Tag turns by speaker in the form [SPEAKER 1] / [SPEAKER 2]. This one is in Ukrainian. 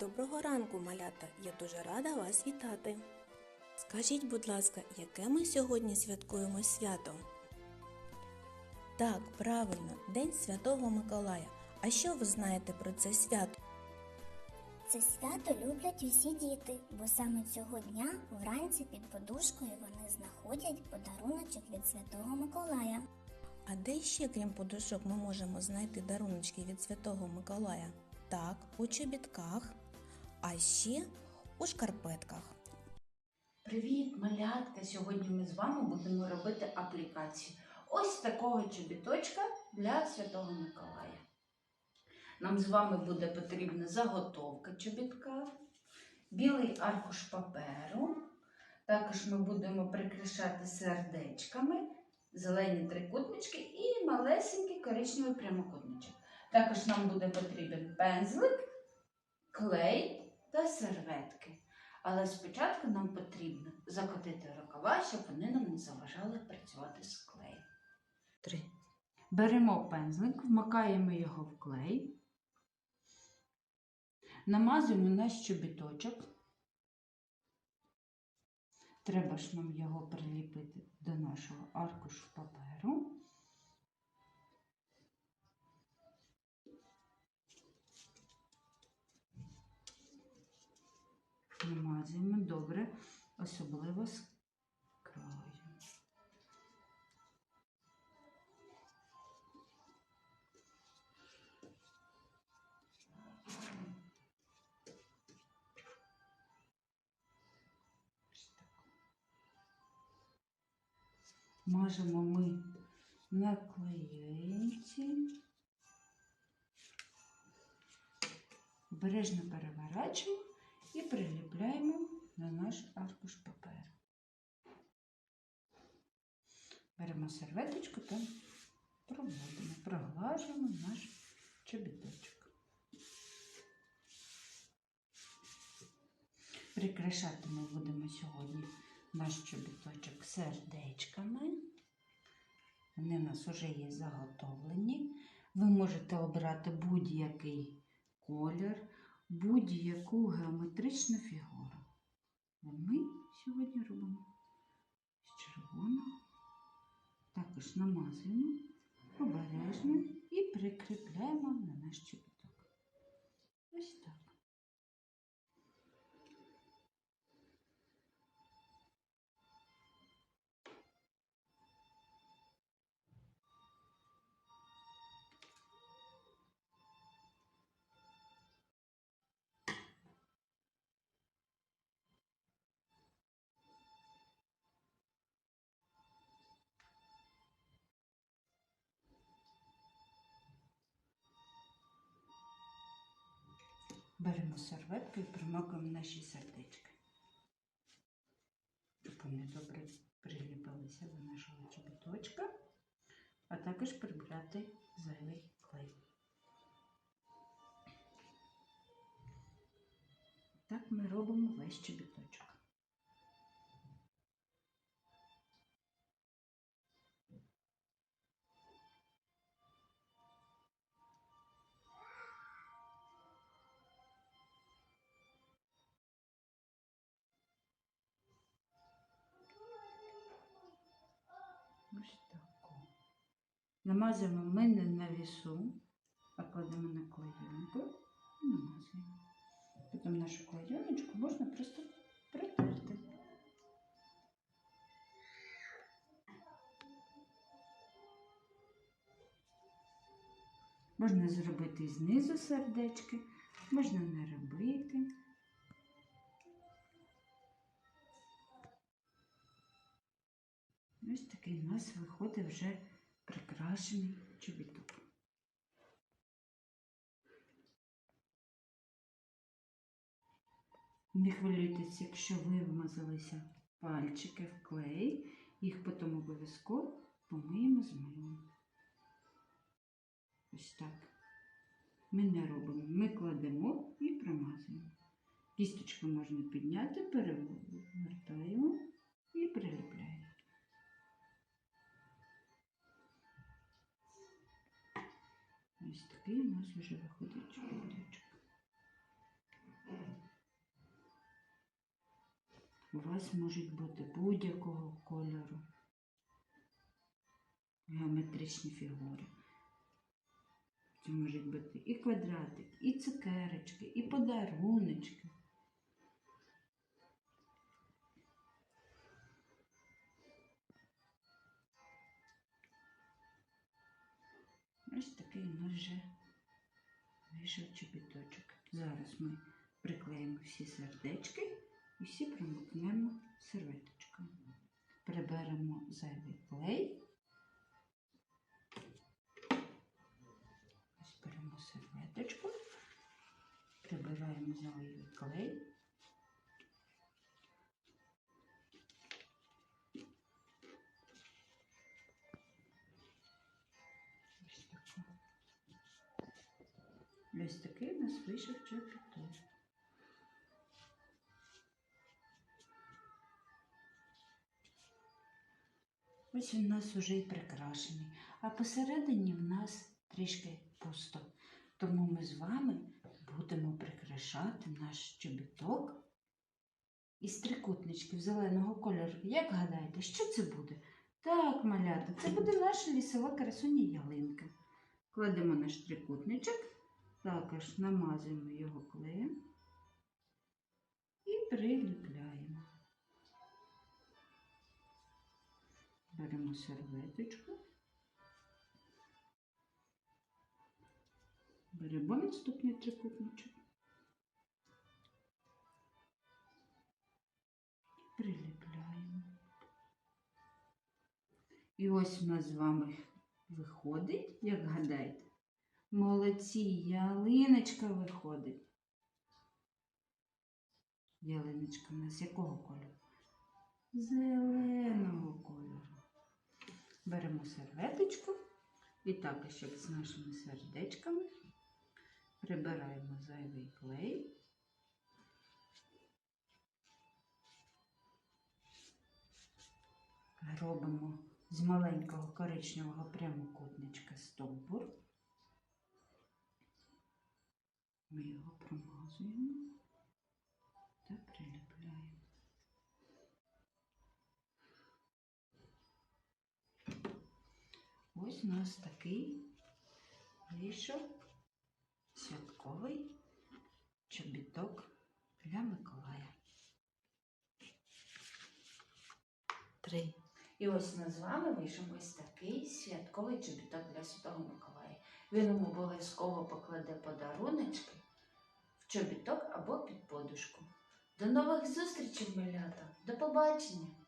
[SPEAKER 1] Доброго ранку, малята! Я дуже рада вас вітати. Скажіть, будь ласка, яке ми сьогодні святкуємо свято? Так, правильно, День Святого Миколая. А що ви знаєте про це свято?
[SPEAKER 2] Це свято люблять усі діти, бо саме цього дня вранці під подушкою вони знаходять подаруночок від Святого Миколая.
[SPEAKER 1] А де ще, крім подушок, ми можемо знайти даруночки від Святого Миколая? Так, у чобітках, а ще у шкарпетках.
[SPEAKER 3] Привіт, малятка! Сьогодні ми з вами будемо робити аплікацію. Ось такого чобіточка для Святого Миколая. Нам з вами буде потрібна заготовка чобітка, білий аркуш паперу. Також ми будемо прикрашати сердечками, зелені трикутнички і малесенький коричневий прямокутничок. Також нам буде потрібен пензлик, клей та серветки. Але спочатку нам потрібно закотити рукава, щоб вони нам не заважали працювати з клеєм. Три. Беремо пензлик, вмикаємо його в клей, намазуємо наш чобіточок. Треба ж нам його приліпити до нашого аркушу паперу. Намазуємо добре, особливо з краю. Мажемо ми на клеєнці. Обережно переворачуємо і приліпляємо на наш аркуш паперу. Беремо серветочку та проводимо, проглажуємо наш чобіточок. Прикрашати ми будемо сьогодні наш чобіточок сердечками. Вони у нас вже є заготовлені. Ви можете обрати будь-який колір будь-яку геометричну фігуру. А ми сьогодні робимо з червоного. Також намазуємо обережно і прикріпляємо на наш чобіток. Ось так. Беремо серветку і промокуємо наші сердечки. Щоб вони добре приліпилися до нашого чобіточка, а також прибрати зайвий клей. Так ми робимо весь чобіточок. Ось таку. Намазуємо ми не на вісу, а кладемо на клеєнку і намазуємо. Потім нашу клеєночку можна просто протерти. Можна зробити знизу сердечки, можна не робити. Ось такий у нас виходить вже прикрашений чобіток. Не хвилюйтесь, якщо ви вмазалися пальчики в клей, їх потім обов'язково помиємо з милом. Ось так. Ми не робимо. Ми кладемо і промазуємо. Кісточку можна підняти, перевертаємо Такий у нас вже виходить чоловічок. У вас можуть бути будь-якого кольору геометричні фігури. Це можуть бути і квадратик, і цукерочки, і подаруночки. Ось такий у нас вже вийшов чобіточок. Зараз ми приклеїмо всі сердечки і всі промокнемо серветочкою. Приберемо зайвий клей. Ось беремо серветочку, прибираємо зайвий клей. Ось такий у нас вийшов чобіток. Ось він у нас уже і прикрашений, а посередині в нас трішки пусто. Тому ми з вами будемо прикрашати наш чобіток із трикутничків зеленого кольору. Як гадаєте, що це буде? Так, малята, це буде наша лісова красуня ялинка. Кладемо наш трикутничок, також намазуємо його клеєм і приліпляємо. Беремо серветочку. Беремо наступний трикутничок. Приліпляємо. І ось у нас з вами виходить, як гадаєте. Молодці, ялиночка виходить. Ялиночка у нас якого кольору? Зеленого кольору. Беремо серветочку і також, як з нашими сердечками, прибираємо зайвий клей. Робимо з маленького коричневого прямокутничка стовбур. Ми його промазуємо та приліпляємо. Ось у нас такий вийшов святковий чобіток для Миколая. Три. І ось нас з вами вийшов ось такий святковий чобіток для Святого Миколая. Він обов'язково покладе подаруночки в чобіток або під подушку. До нових зустрічей, малята! До побачення!